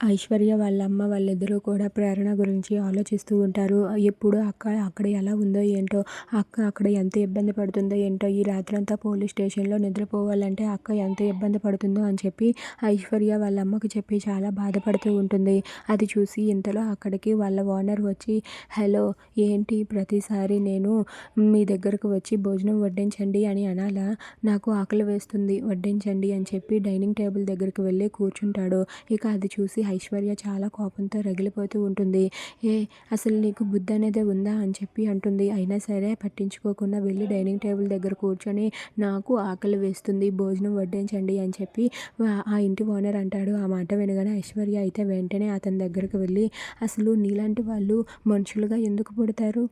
ఐశ్వర్య వాళ్ళ అమ్మ వాళ్ళిద్దరూ కూడా ప్రేరణ గురించి ఆలోచిస్తూ ఉంటారు. ఎప్పుడు అక్క అక్కడ ఎలా ఉందో ఏంటో అక్క అక్కడ ఎంత ఇబ్బంది పడుతుందో ఏంటో ఈ రాత్రంతా పోలీస్ స్టేషన్లో నిద్రపోవాలంటే అక్క ఎంత ఇబ్బంది పడుతుందో అని చెప్పి ఐశ్వర్య వాళ్ళ అమ్మకి చెప్పి చాలా బాధపడుతూ ఉంటుంది. అది చూసి ఇంతలో అక్కడికి వాళ్ళ ఓనర్ వచ్చి హలో ఏంటి ప్రతిసారి నేను మీ దగ్గరకు వచ్చి భోజనం వడ్డించండి అని అనాలా? నాకు ఆకలి వేస్తుంది వడ్డించండి అని చెప్పి డైనింగ్ టేబుల్ దగ్గరికి వెళ్ళి కూర్చుంటాడు. ఇక అది చూసి ఐశ్వర్య చాలా కోపంతో రగిలిపోతూ ఉంటుంది. ఏ అసలు నీకు బుద్ధి అనేది ఉందా అని చెప్పి అంటుంది. అయినా సరే పట్టించుకోకుండా వెళ్ళి డైనింగ్ టేబుల్ దగ్గర కూర్చొని నాకు ఆకలి వేస్తుంది. భోజనం వడ్డించండి అని చెప్పి ఆ ఇంటి ఓనర్ అంటాడు. ఆ మాట వినగానే ఐశ్వర్య అయితే వెంటనే అతని దగ్గరకు వెళ్ళి అసలు నీలాంటి వాళ్ళు మనుషులుగా ఎందుకు పుడతారు?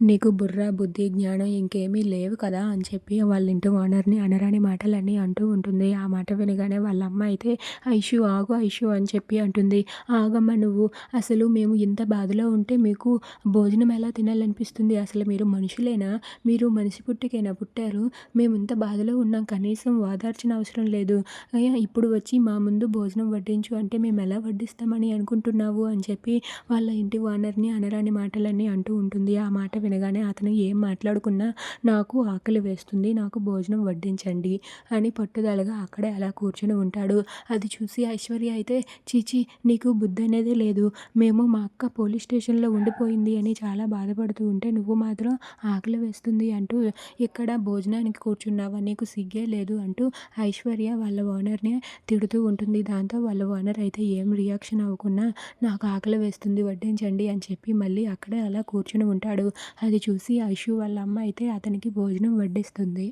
నీకు బుర్ర బుద్ధి జ్ఞానం ఇంకేమీ లేవు కదా అని చెప్పి వాళ్ళ ఇంటి ఓనర్ని అనరాని మాటలన్నీ అంటూ ఉంటుంది. ఆ మాట వినగానే వాళ్ళ అమ్మ అయితే ఐషు ఆగు ఐషు అని చెప్పి అంటుంది. ఆగమ్మ నువ్వు అసలు మేము ఇంత బాధలో ఉంటే మీకు భోజనం ఎలా తినాలనిపిస్తుంది? అసలు మీరు మనుషులేనా? మీరు మనిషి పుట్టికైనా పుట్టారు. మేము ఇంత బాధలో ఉన్నాం కనీసం వాదార్చిన అవసరం లేదు. ఇప్పుడు వచ్చి మా ముందు భోజనం వడ్డించు అంటే మేము ఎలా వడ్డిస్తామని అనుకుంటున్నావు? అని చెప్పి వాళ్ళ ఇంటి ఓనర్ని అనరాని మాటలన్నీ అంటూ ఉంటుంది. ఆ మాట వినగానే అతను ఏం మాట్లాడుకున్నా నాకు ఆకలి వేస్తుంది నాకు భోజనం వడ్డించండి అని పట్టుదలగా అక్కడే అలా కూర్చొని ఉంటాడు. అది చూసి ఐశ్వర్య అయితే చీచి నీకు బుద్ధి అనేది లేదు. మేము మా అక్క పోలీస్ స్టేషన్లో ఉండిపోయింది అని చాలా బాధపడుతూ ఉంటే నువ్వు మాత్రం ఆకలి వేస్తుంది అంటూ ఇక్కడ భోజనానికి కూర్చున్నావా? నీకు సిగ్గే లేదు అంటూ ఐశ్వర్య వాళ్ళ ఓనర్ని తిడుతూ ఉంటుంది. దాంతో వాళ్ళ ఓనర్ అయితే ఏం రియాక్షన్ అవ్వకుండా నాకు ఆకలి వేస్తుంది వడ్డించండి అని చెప్పి మళ్ళీ అక్కడే అలా కూర్చుని ఉంటాడు. అది చూసి ఐషు వాళ్ళ అమ్మ అయితే అతనికి భోజనం వడ్డిస్తుంది.